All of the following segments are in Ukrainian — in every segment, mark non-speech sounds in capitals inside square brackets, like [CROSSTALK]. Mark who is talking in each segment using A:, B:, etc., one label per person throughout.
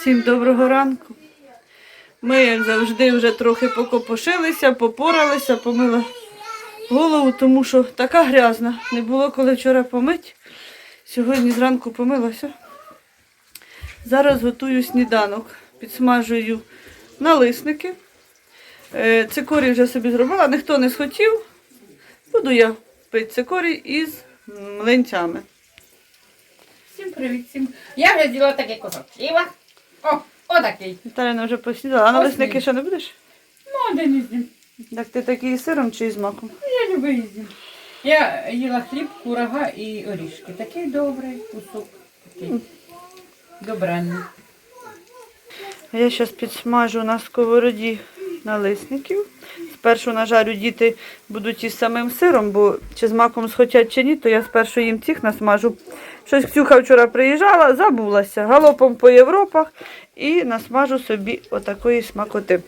A: Всім доброго ранку. Ми, як завжди, вже трохи покопошилися, попоралися, помила голову, тому що така грязна. Не було коли вчора помить. Сьогодні зранку помилася. Зараз готую сніданок. Підсмажую налисники. Е, Цикорій вже собі зробила, ніхто не схотів. Буду я пити цикорій із млинцями.
B: Всім привіт, всім. Я вже з'їла такий кусок. О, отакий.
A: Віталіна вже поснідала. А налисники
B: Поснідала.
A: ще не будеш?
B: Ну, один із ним.
A: Так ти такий з сиром чи з маком?
B: Я люблю їздити. Я їла хліб, курага і орішки. Такий добрий кусок. Такий. Добренний.
A: А Я зараз підсмажу на сковороді налисників. Спершу нажарю діти будуть із самим сиром, бо чи з маком схотять чи ні, то я спершу їм цих насмажу. Щось Ксюха вчора приїжджала, забулася. Галопом по Європах і насмажу собі отакої смакоти.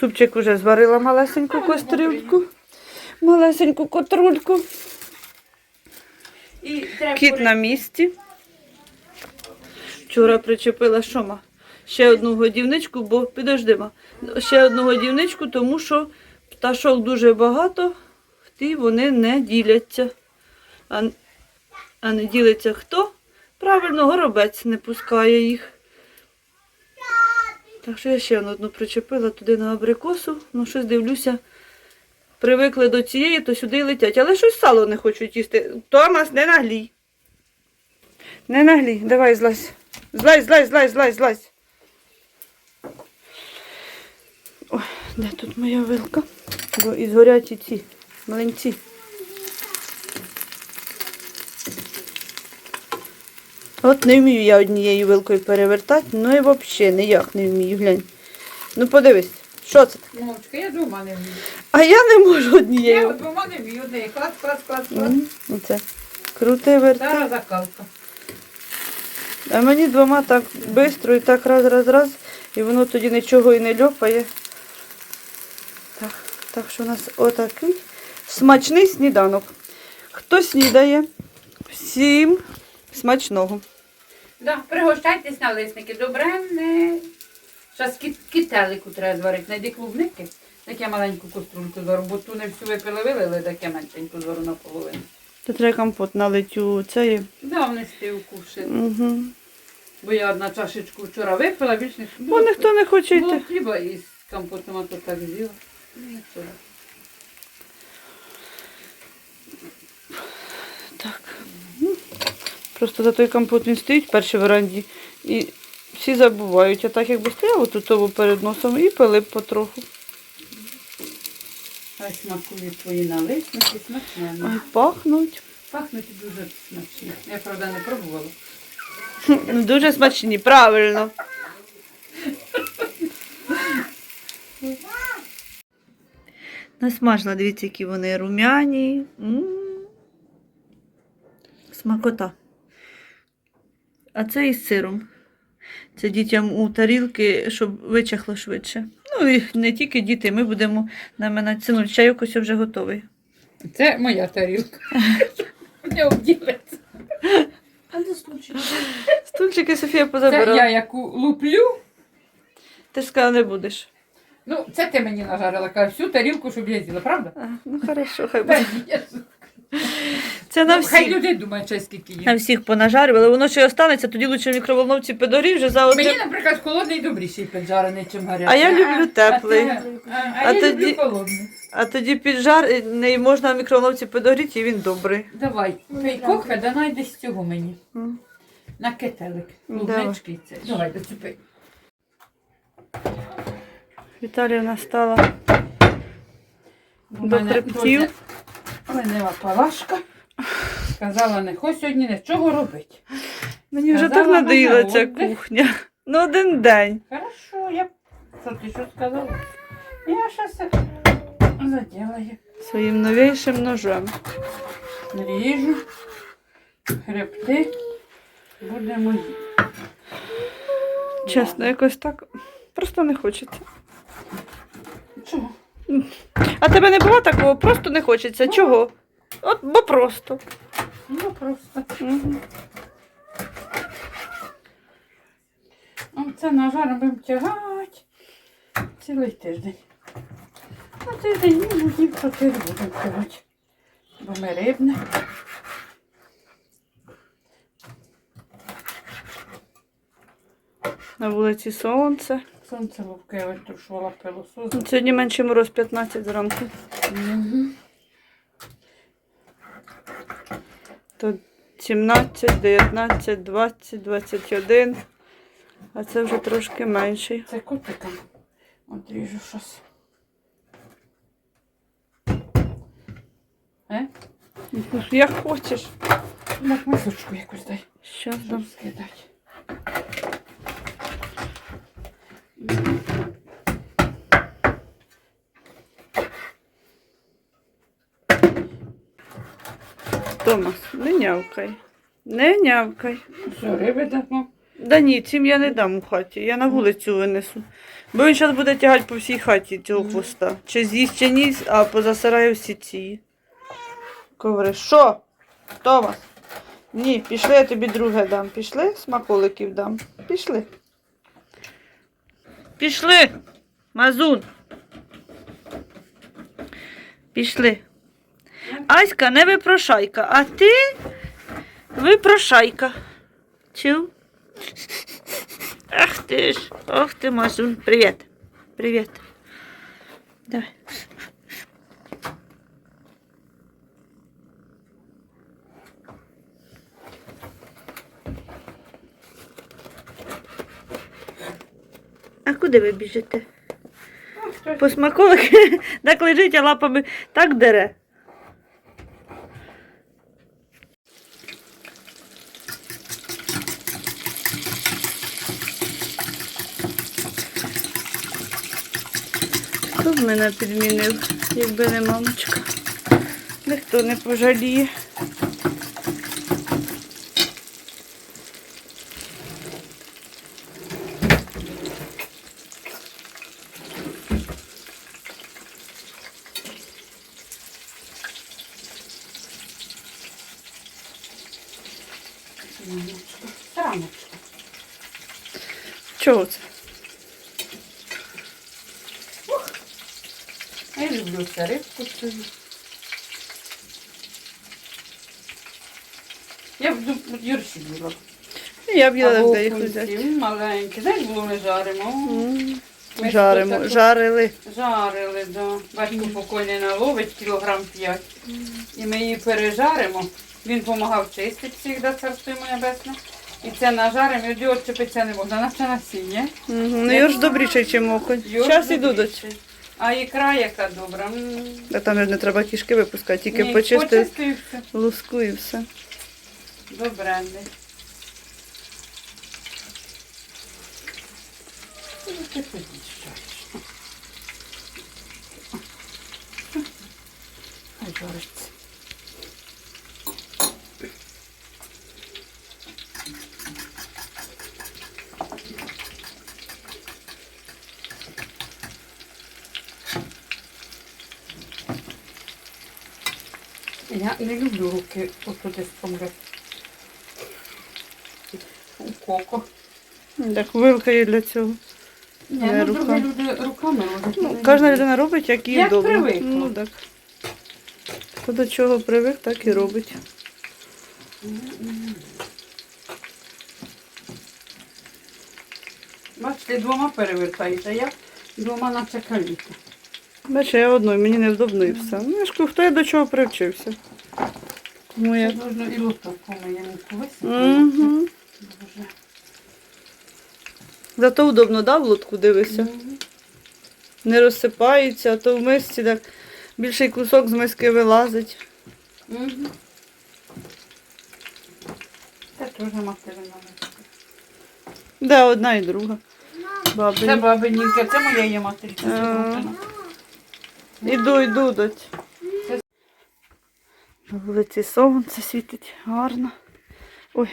A: Супчик уже зварила малесеньку кастрюльку. Малесеньку котрульку. Кіт на місці. Вчора причепила що ма? Ще одну годівничку, бо підожди, ма. Ще одну годівничку, тому що пташок дуже багато, і вони не діляться. А, не ділиться хто? Правильно, горобець не пускає їх. Так що я ще одну причепила туди на абрикосу. Ну, щось дивлюся. Привикли до цієї, то сюди летять. Але щось сало не хочуть їсти. Томас, не наглій. Не наглій. Давай, злазь. Злазь, злазь, злазь, злазь, злазь. Ой, де тут моя вилка? Бо і згорять ці млинці. От не вмію я однією вилкою перевертати, ну і взагалі ніяк не вмію, глянь. Ну подивись, що це таке?
B: Мовчка, я двома не вмію.
A: А я не можу
B: Я двома не вмію. Одне клас, клас, клас, клас.
A: Оце. Крути верти.
B: Стара закалка.
A: А мені двома так швидко і так раз, раз, раз, і воно тоді нічого і не льопає. Так, так що у нас отакий смачний сніданок. Хто снідає? Всім смачного.
B: Да, пригощайтесь на лисники. Добренне. Зараз кіт, кітелику треба зварити. Найди клубники. Так я маленьку каструльку зору, бо ту не всю випили, вилили, так я меншеньку зору наполовину.
A: Тут треба компот налить у цеї.
B: Да, внести у кувшин.
A: Угу.
B: Бо я одна чашечку вчора випила, більш не
A: Бо ніхто не хоче
B: Було хліба із компотом, а то так з'їла. Ну, нічого.
A: Так. Ну, Просто за той компот він стоїть в першій веранді і всі забувають. А так якби стояв тут перед носом і пили б потроху.
B: Хай смакують твої налисники, смачненно.
A: Пахнуть.
B: Пахнуть дуже смачно. Я, правда, не пробувала.
A: Ну, Дуже смачні, правильно. Насмажила, дивіться, які вони румяні. Смакота. А це із сиром. Це дітям у тарілки, щоб вичахло швидше. Ну і не тільки діти, ми будемо наминати ціну. Чайок ось вже готовий.
B: Це моя тарілка. [LAUGHS] Не обділиться.
A: Стульчики Софія
B: Це
A: позабирала.
B: я яку луплю.
A: Ти сказала, не будеш.
B: Ну, це ти мені нажарила, кажу, всю тарілку, щоб я з'їла, правда?
A: А, ну хорошо, хай буде. Це на
B: Ну, Хай
A: всіх.
B: люди думають, що скільки
A: На
B: їм.
A: всіх понажарювали, воно ще й останеться, тоді лучше в мікроволновці підогрів вже за
B: Мені, наприклад, холодний добріший піджарений, чим гарячий.
A: А я люблю теплий.
B: А, а, а,
A: А
B: я
A: тоді-
B: люблю холодний.
A: А тоді піджар можна в мікроволновці підогріти, і він добрий.
B: Давай, пий кофе, да найди з цього мені.
A: М.
B: На кетелик.
A: Давай.
B: Клубнички це. Давай, доціпи.
A: Віталіївна стала до хребтів.
B: Ленива палашка. Сказала, не хоч сьогодні нічого робити.
A: Мені вже так надоїла ця кухня. Ну один день.
B: Хорошо, я... Що ти що сказала? Я щас заделаю.
A: Своїм новішим ножем.
B: Ріжу. Хребти. Будемо їсти.
A: Чесно, якось так просто не хочеться.
B: Чого?
A: А тебе не було такого? Просто не хочеться. Чого? От бо просто.
B: Ну просто.
A: Мгм.
B: Оце на жар будемо тягати цілий тиждень. На тиждень ну, днів чотири будемо тягати. Бо ми рибне.
A: На вулиці сонце.
B: Сонце ловке витрушувала пилосос.
A: Сьогодні менше мороз 15 зранку. То 17, 19, 20, 21. А це вже трошки менший.
B: Це котикам. Одріжу щось. Е?
A: Як хочеш.
B: Так мисочку якусь дай.
A: Щас
B: Щоб
A: дам.
B: скидати.
A: Томас, не нявкай. Не нявкай.
B: Що, риби дамо?
A: Да ні, цим я не дам у хаті. Я на вулицю винесу. Бо він зараз буде тягати по всій хаті цього хвоста. Чи з'їсть, чи ні, а позасирає всі ці. Коври. Що? Томас? Ні, пішли, я тобі друге дам. Пішли, смаколиків дам. Пішли. Пішли. Мазун. Пішли. Аська, не випрошайка, а ти випрошайка. Чув? Ах ти ж, ох ти, Мазун. Привіт. Привіт. Давай. А куди ви біжите?
B: А,
A: По смаколики [LAUGHS] так лежить, а лапами так дере. Хто б мене підмінив, якби не мамочка? Ніхто не пожаліє. Чого це?
B: Люблю це рибку цю. Я б Юрсі була.
A: Я б їла де їх взяти.
B: маленькі. Знаєш, було ми жаримо. Ми
A: Жаримо,
B: спочатку
A: жарили.
B: Жарили, да. Батько покойний наловить кілограм п'ять. І ми її пережаримо. Він допомагав чистити завжди, царство йому небесне. І це нажаримо, і його відчепитися не можна. Наче насіння.
A: Мгм, Ну, Йорш добріший, ніж окунь. Зараз іду до
B: добріший. А ікра яка добра. М.
A: А там ж не треба кішки випускати, тільки
B: Ні,
A: почистив луску і все.
B: Добре. Ну, ти ходіть, що ж. Хай жариться. Я не люблю руки отуди спомрати. У коко.
A: Так, вилка є для цього.
B: Ні, ну
A: рука.
B: другі люди руками роблять.
A: Ну, кожна людина робить, як їй
B: Як
A: вдома.
B: привикла.
A: Ну так. Хто до чого привик, так і робить.
B: Бачите, двома перевертаєте, я двома наче каліка.
A: Бачиш, я одною, мені невдобно і все. Ну, я ж кажу, хто я до чого привчився. Тому я...
B: можна і лоток помиємо колись.
A: Угу. Зато удобно, да, в лодку дивишся.
B: Мгм.
A: Не розсипається, а то в мисці так більший кусок з миски вилазить.
B: Мгм. Це теж материна.
A: Да, одна і друга.
B: Це
A: Баби.
B: бабинінка, це моя є материця.
A: Іду, йду, доть. На вулиці сонце світить гарно. Ой.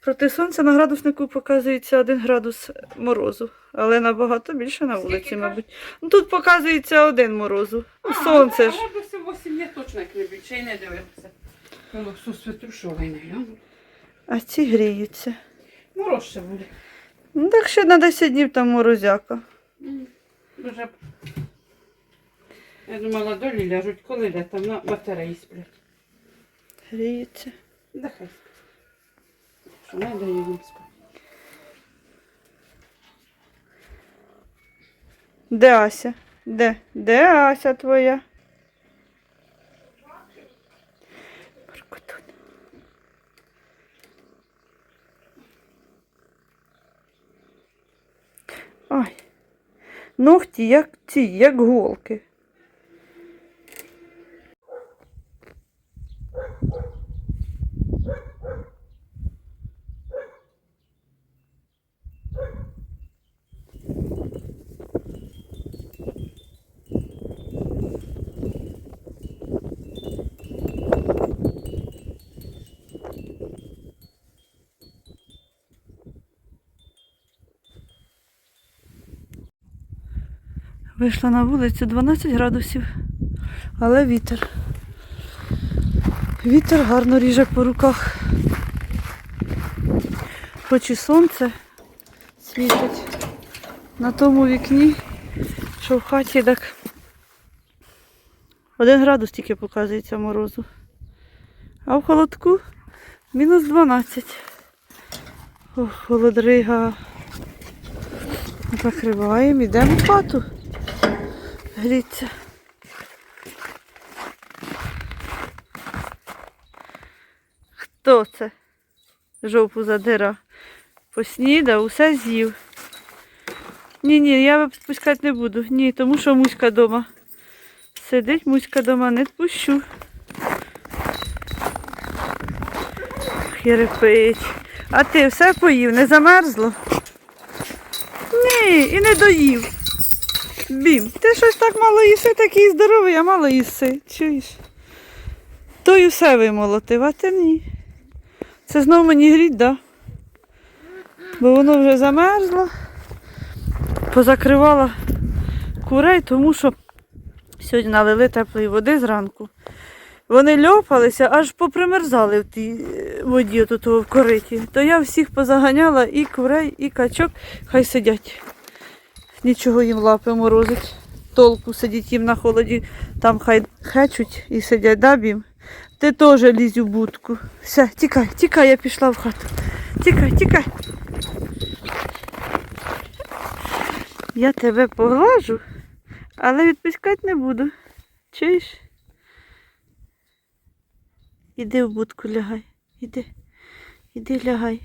A: Проти сонця на градуснику показується 1 градус морозу, але набагато більше на вулиці, мабуть. Ну тут показується 1 морозу. Ну,
B: А,
A: сонце ж.
B: Градусів 8 я точно як не більше і не дивилася. Колосу світрушовий не гляну.
A: А ці гріються.
B: Ну, Хороше буде.
A: Ну так ще на 10 днів там морозяка.
B: Дуже. Б- Я думала, долі ляжуть, коли де там на батареї сплять.
A: Гріється.
B: Да хай. Що не дає їм спати.
A: Де Ася? Де? Де Ася твоя? Маркотун. Ой. Ногті як ці, як голки. Вийшла на вулицю 12 градусів, але вітер. Вітер гарно ріже по руках. Хоч і сонце світить на тому вікні, що в хаті так один градус тільки показується морозу. А в холодку мінус 12. Ох, холодрига. Закриваємо, йдемо в хату. Гріться. Хто це? Жопу задира. Поснідав, усе з'їв. Ні, ні, я відпускати не буду. Ні, тому що муська дома. Сидить муська дома, не відпущу. Хірипить. А ти все поїв, не замерзло? Ні, і не доїв. Бім, ти щось так мало їси, такий здоровий, а мало їси. Чуєш? Той усе вимолотив, а ти ні. Це знов мені гріть, да? Бо воно вже замерзло. Позакривала курей, тому що сьогодні налили теплої води зранку. Вони льопалися, аж попримерзали в тій е, воді тут в кориті. То я всіх позаганяла і курей, і качок, хай сидять. Нічого їм лапи морозить. Толку сидіть їм на холоді, там хай хечуть і сидять, да, бім? Ти теж лізь у будку. Все, тікай, тікай, я пішла в хату. Тікай, тікай. Я тебе поглажу, але відпускати не буду. Чуєш? Іди в будку лягай. Іди. Іди лягай.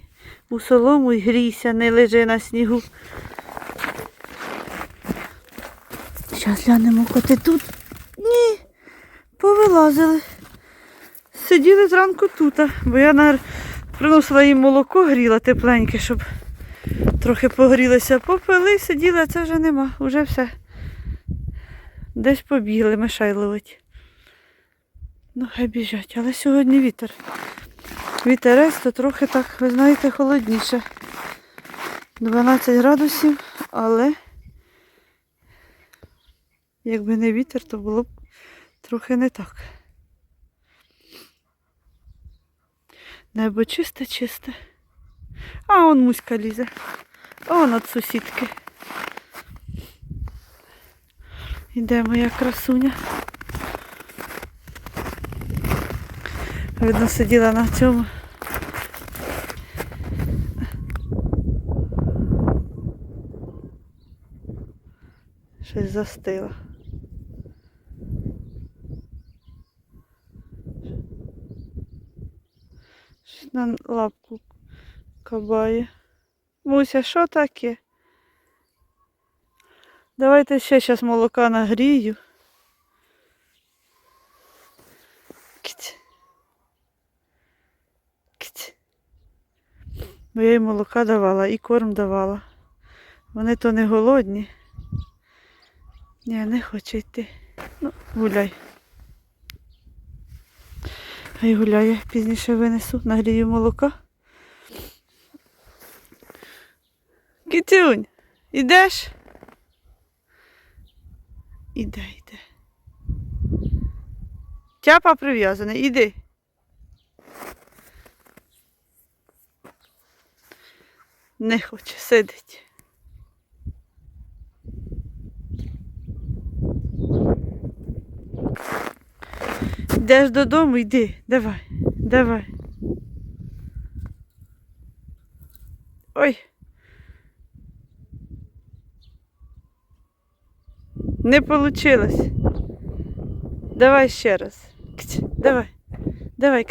A: У солому й грійся, не лежи на снігу. Зараз глянемо, коти тут. Ні, повилазили. Сиділи зранку тут, бо я нар... приносила їм молоко, гріла тепленьке, щоб трохи погрілося. Попили, сиділи, а це вже нема, вже все. Десь побігли, мишай ловить. Ну, хай біжать, але сьогодні вітер. Вітерець, то трохи так, ви знаєте, холодніше. 12 градусів, але якби не вітер, то було б трохи не так. Небо чисте, чисте. А он муська лізе. Он от сусідки. Іде моя красуня. Видно, сиділа на цьому. Щось застила. Щось на лапку кабає. Муся, що таке? Давайте ще зараз молока нагрію. Кіть. Бо я їй молока давала і корм давала. Вони то не голодні. Ні, не хоче йти. Ну, гуляй. Хай гуляє, пізніше винесу, нагрію молока. Китюнь, ідеш? Іде, іде. Тяпа прив'язаний, іди. Не хоче, сидить. Йдеш додому, йди, давай, давай. Ой. Не получилось. Давай ще раз. Давай. Давай,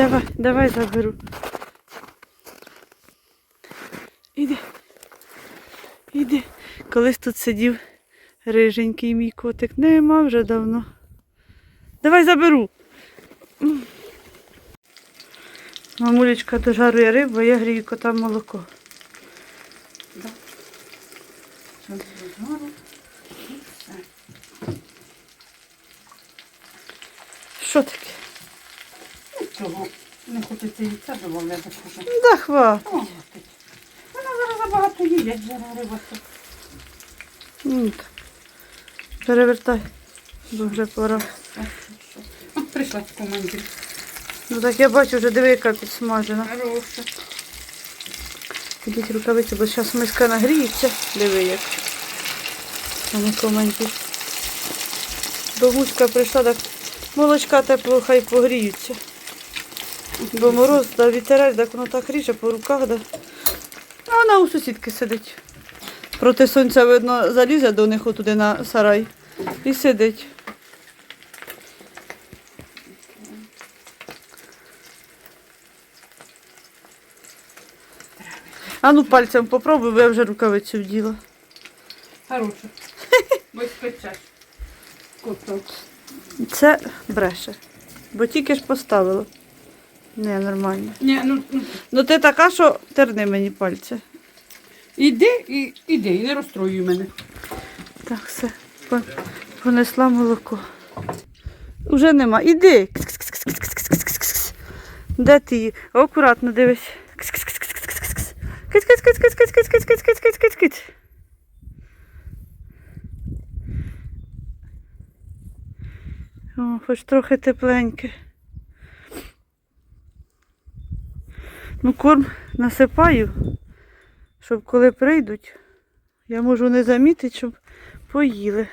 A: Давай, давай заберу. Іди. Іди. Колись тут сидів риженький мій котик. Нема вже давно. Давай заберу. Мамулечка дожарує рибу, а я грію котам молоко. Що таке?
B: Нічого. Не хочеться яйця додавати, що
A: Да.
B: О, хватить. Вона зараз забагато їдять, жара риба. тут.
A: М, так. Перевертай. Бо вже пора.
B: Так, що. О, Прийшла в команді.
A: Ну так я бачу, вже диви, яка підсмажена.
B: Хороша.
A: Ідіть рукавиці, бо зараз миска нагріється. Диви як. А не команді. До гуська прийшла, так молочка тепло, хай погріються. Бо мороз, да, вітерець, так воно так ріже по руках, да. А вона у сусідки сидить. Проти сонця, видно, залізе до них отуди на сарай. І сидить. А ну пальцем попробуй, бо я вже рукавицю вділа.
B: Хороша. Ось печеш. Коток.
A: Це бреше. Бо тільки ж поставила. Не, нормально.
B: Ні, ну, ну
A: Ну ти така, що терни мені пальці.
B: іди і іди, і не розстроюй мене.
A: Так, все. По- Понесла молоко. Уже нема. Іди. Кс-кс-кс-кс-кс-кс-кс-кс. Де ти її? Акуратно дивись. О, хоч трохи тепленьке. Ну, корм насипаю, щоб коли прийдуть, я можу не замітити, щоб поїли.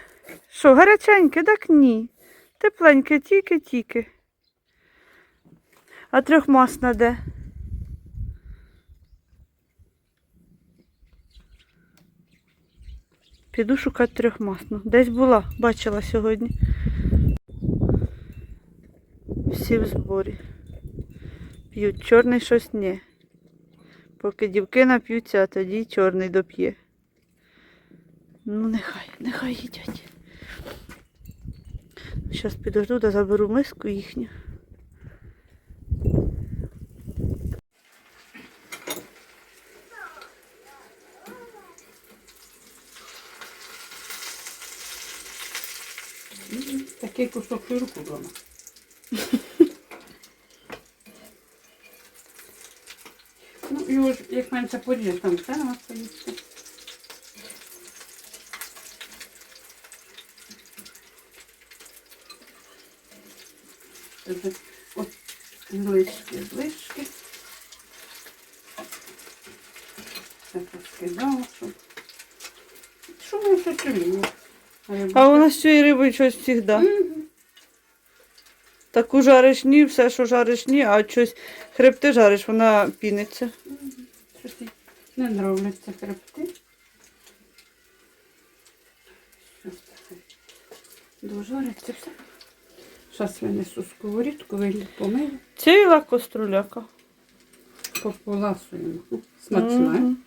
A: Що, гаряченьке? Так ні. Тепленьке, тільки-тільки. А трьохмасна де? Піду шукати трьохмасну. Десь була, бачила сьогодні. Всі в зборі. П'ють чорний щось ні. Поки дівки нап'ються, а тоді чорний доп'є. Ну, нехай, нехай їдять. Зараз підожду та заберу миску їхню.
B: Такий кусок широку вдома. Ну, його ж, як менше поріжеш, там все нема поїсти. От, злишки, злишки. Все поскидала, щоб... Що ми ще чолі?
A: А у нас з цією рибою щось завжди. Таку жариш ні, все, що жариш ні, а щось хребти жариш, вона піниться.
B: Не нравляться хребти. Щось таке. Дожариться все. Зараз винесу сковорідку, вийду помию,
A: Ціла коструляка.
B: пополасуємо. Смачна.
A: Mm
B: Все.